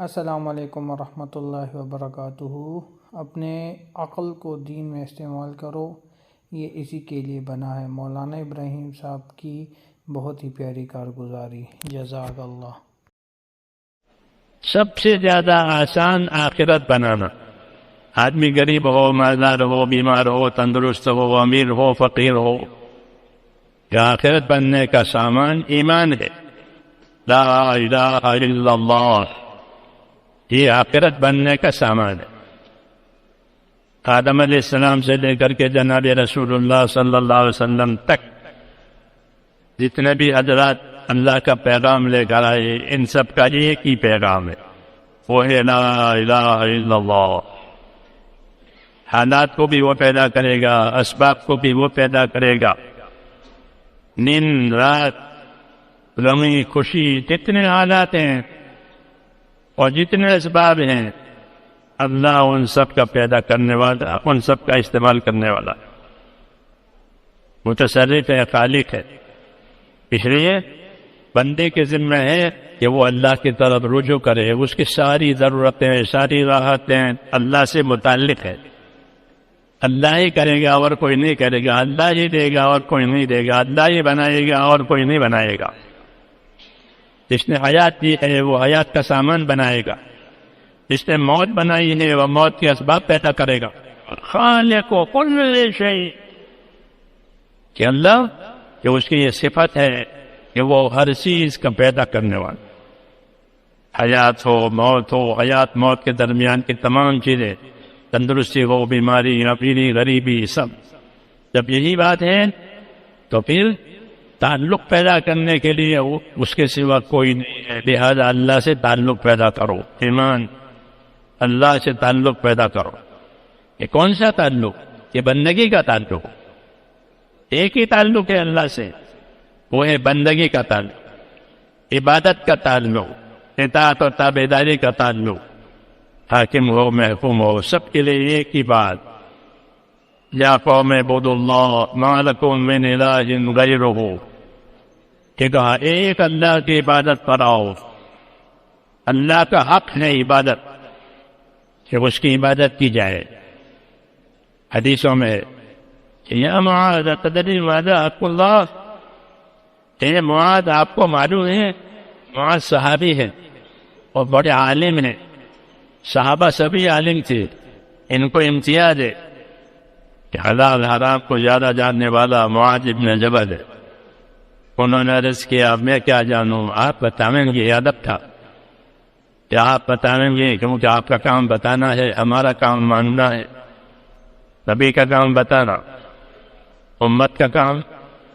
السلام علیکم ورحمۃ اللہ وبرکاتہ۔ اپنے عقل کو دین میں استعمال کرو۔ یہ اسی کے لیے بنا ہے۔ مولانا ابراہیم صاحب کی بہت ہی پیاری کارگزاری۔ جزاک اللہ۔ سب سے زیادہ آسان آخرت بنانا۔ آدمی غریب ہو، مالدار ہو، بیمار ہو، تندرست ہو، امیر ہو، فقیر ہو۔ کہ آخرت بننے کا سامان ایمان ہے۔ لا الہ الا اللہ۔ یہ آخرت بننے کا سامان ہے۔ آدم علیہ السلام سے لے کر کے جناب رسول اللہ صلی اللہ علیہ وسلم تک جتنے بھی حضرات اللہ کا پیغام لے کر آئے، ان سب کا ایک ہی پیغام ہے۔ وہ ہے لا الہ الا اللہ۔ حالات کو بھی وہ پیدا کرے گا، اسباب کو بھی وہ پیدا کرے گا۔ نیند رات غمی خوشی، جتنے حالات ہیں اور جتنے اسباب ہیں، اللہ ان سب کا پیدا کرنے والا، ان سب کا استعمال کرنے والا متصرف ہے، خالق ہے۔ اس لیے بندے کے ذمہ ہے کہ وہ اللہ کی طرف رجوع کرے۔ اس کی ساری ضرورتیں، ساری راحتیں اللہ سے متعلق ہے اللہ ہی کرے گا اور کوئی نہیں کرے گا۔ اللہ ہی دے گا اور کوئی نہیں دے گا۔ اللہ ہی بنائے گا اور کوئی نہیں بنائے گا۔ جس نے حیات دی ہے وہ حیات کا سامان بنائے گا۔ جس نے موت بنائی ہے وہ موت کے اسباب پیدا کرے گا۔ خالق و کل شیء۔ کہ اللہ، کہ اس کی یہ صفت ہے کہ وہ ہر چیز کا پیدا کرنے والا۔ حیات ہو، موت ہو، حیات موت کے درمیان کی تمام چیزیں، تندرستی ہو بیماری پیری غریبی، سب۔ جب یہی بات ہے تو پھر تعلق پیدا کرنے کے لیے اس کے سوا کوئی نہیں ہے۔ لہذا اللہ سے تعلق پیدا کرو، ایمان، اللہ سے تعلق پیدا کرو۔ یہ کون سا تعلق؟ یہ بندگی کا تعلق۔ ایک ہی تعلق ہے اللہ سے، وہ ہے بندگی کا تعلق۔ عبادت کا تعلق، اطاعت و تابے داری کا تعلق۔ حاکم ہو، محکوم ہو، سب کے لیے ایک ہی بات۔ یا قوم بود اللہ مالکم من الہ غیر ہو کہ کہا، ایک اللہ کی عبادت پر آؤ اللہ کا حق ہے عبادت کہ اس کی عبادت کی جائے۔ حدیثوں میں یا معاذ تدری ماذا حق اللہ۔ اے معاذ آپ کو معلوم ہے، معاذ صحابی ہے اور بڑے عالم ہیں۔ صحابہ سبھی عالم تھے۔ ان کو امتیاز ہے کہ حلال حرام کو زیادہ جاننے والا معاذ ابن جبل ہے۔ انہوں نے عرض کیا میں کیا جانوں؟ آپ بتائیں گے ادب تھا۔ کیا آپ بتائیں گے؟ کیونکہ آپ کا کام بتانا ہے، ہمارا کام ماننا ہے۔ نبی کا کام بتانا، امت کا کام،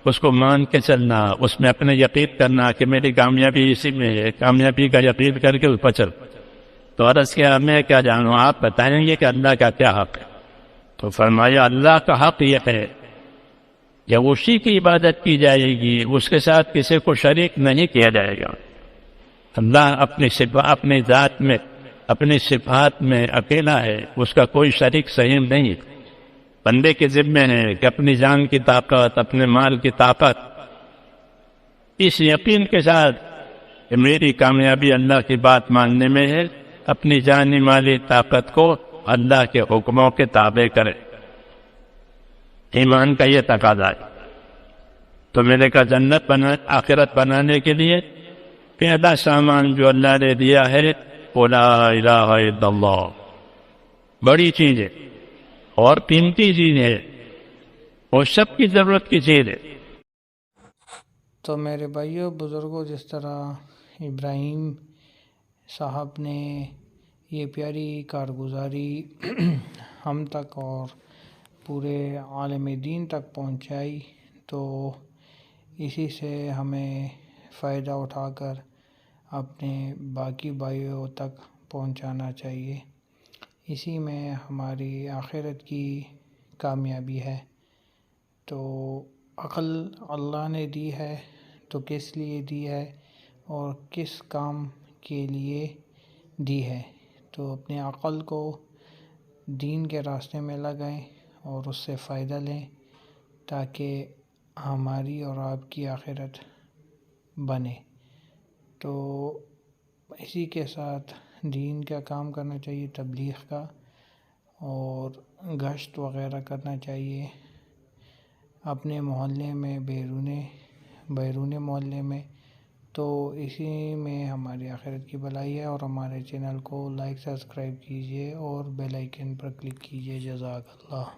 اس کو مان کے چلنا، اس میں اپنے یقین کرنا کہ میری کامیابی اسی میں ہے، کامیابی کا یقین کر کے اس پر چل۔ تو عرض کیا میں کیا جانوں؟ آپ بتائیں گے کہ اللہ کا کیا حق ہے؟ تو فرمایا، اللہ کا حق یہ ہے جب اسی کی عبادت کی جائے گی، اس کے ساتھ کسی کو شریک نہیں کیا جائے گا۔ اللہ اپنی صفا، اپنی ذات میں، اپنی صفات میں اکیلا ہے، اس کا کوئی شریک صحیح نہیں۔ بندے کے ذمے ہے کہ اپنی جان کی طاقت، اپنے مال کی طاقت۔ اس یقین کے ساتھ کہ میری کامیابی اللہ کی بات ماننے میں ہے، اپنی جانی مالی طاقت کو اللہ کے حکموں کے تابع کرے۔ ایمان کا یہ تقاضا ہے۔ تو میرے کا جنت بنا، آخرت بنانے کے لیے پہلا سامان جو اللہ نے دیا ہے لا الہ الا اللہ۔ بڑی چیز ہے اور قیمتی چیز ہے۔ وہ سب کی ضرورت کی چیز ہے۔ تو میرے بھائیوں بزرگوں جس طرح ابراہیم صاحب نے یہ پیاری کارگزاری ہم تک اور پورے عالم دین تک پہنچائی تو اسی سے ہمیں فائدہ اٹھا کر اپنے باقی بھائیوں تک پہنچانا چاہیے۔ اسی میں ہماری آخرت کی کامیابی ہے۔ تو عقل اللہ نے دی ہے، تو کس لیے دی ہے اور کس کام کے لیے دی ہے؟ تو اپنے عقل کو دین کے راستے میں لگائیں۔ اور اس سے فائدہ لیں تاکہ ہماری اور آپ کی آخرت بنے۔ تو اسی کے ساتھ دین کا کام کرنا چاہیے، تبلیغ کا، اور گشت وغیرہ کرنا چاہیے۔ اپنے محلے میں، بیرون بیرون محلے میں۔ تو اسی میں ہماری آخرت کی بھلائی ہے، اور ہمارے چینل کو لائک، سبسکرائب کیجیے اور بیل آئیکن پر کلک کیجیے جزاک اللہ۔